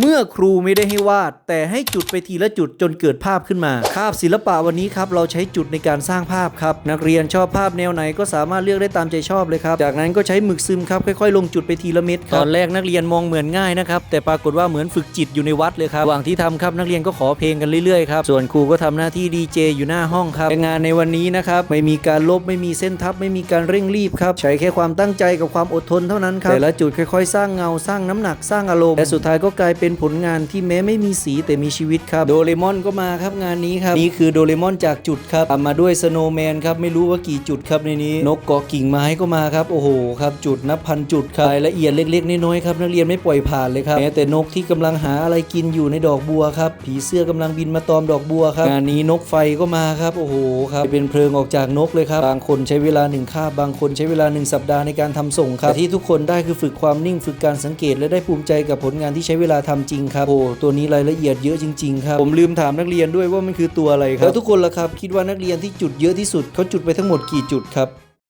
เมื่อครูไม่ได้ให้วาด แต่ให้จุดไปทีละจุดจนเกิดภาพขึ้นมาคาบศิลปะวันนี้ครับเราใช้จุดในการสร้างภาพครับ นักเรียนชอบภาพแนวไหนก็สามารถเลือกได้ตามใจชอบเลยครับ จากนั้นก็ใช้หมึกซึมครับค่อยๆ ลงจุดไปทีละเม็ดครับตอนแรกนักเรียนมองเหมือนง่ายนะครับแต่ปรากฏว่าเหมือนฝึกจิตอยู่ในวัดเลยครับระหว่างที่ทำครับนักเรียนก็ขอเพลงกันเรื่อยๆครับส่วนครูก็ทำหน้าที่ดีเจอยู่หน้าห้องครับงานในวันนี้นะครับไม่มีการลบไม่มีเส้นทับไม่มีการเร่งรีบครับใช้แค่ความตั้งใจกับความอดทนเท่านั้นครับแต่ละจุดค่อย ๆ สร้างเงาสร้างน้ำหนักสร้างอารมณ์และสุดท้ายก็กลายเป็น็นผลงานที่แม้ไม่มีสีแต่มีชีวิตครับโดเรมอนก็มาครับงานนี้ครับนี่คือโดเรมอนจากจุดครับตามมาด้วยสโนว์แมนครับไม่รู้ว่ากี่จุดครับในนี้นกเกาะกิ่งไม้ก็มาครับโอ้โหครับจุดนับพันจุดครับรายละเอียดเล็กๆน้อยๆครับนักเรียนไม่ปล่อยผ่านเลยครับแม้แต่นกที่กำลังหาอะไรกินอยู่ในดอกบัวครับผีเสื้อกำลังบินมาตอมดอกบัวครับงานนี้นกไฟก็มาครับโอ้โหครับเป็นเพลิงออกจากนกเลยครับบางคนใช้เวลาหนึ่งคาบบางคนใช้เวลาหนึ่งสัปดาห์ในการทำส่งครับที่ทุกคนได้คือฝึกความนิ่งฝึกการสังเกตและได้ภูมิใจกับผลงานที่ใช้เวลาทำจริงครับโอ้ตัวนี้รายละเอียดเยอะจริงๆครับผมลืมถามนักเรียนด้วยว่ามันคือตัวอะไรครับแล้วทุกคนล่ะครับคิดว่านักเรียนที่จุดเยอะที่สุดเขาจุดไปทั้งหมดกี่จุดครับ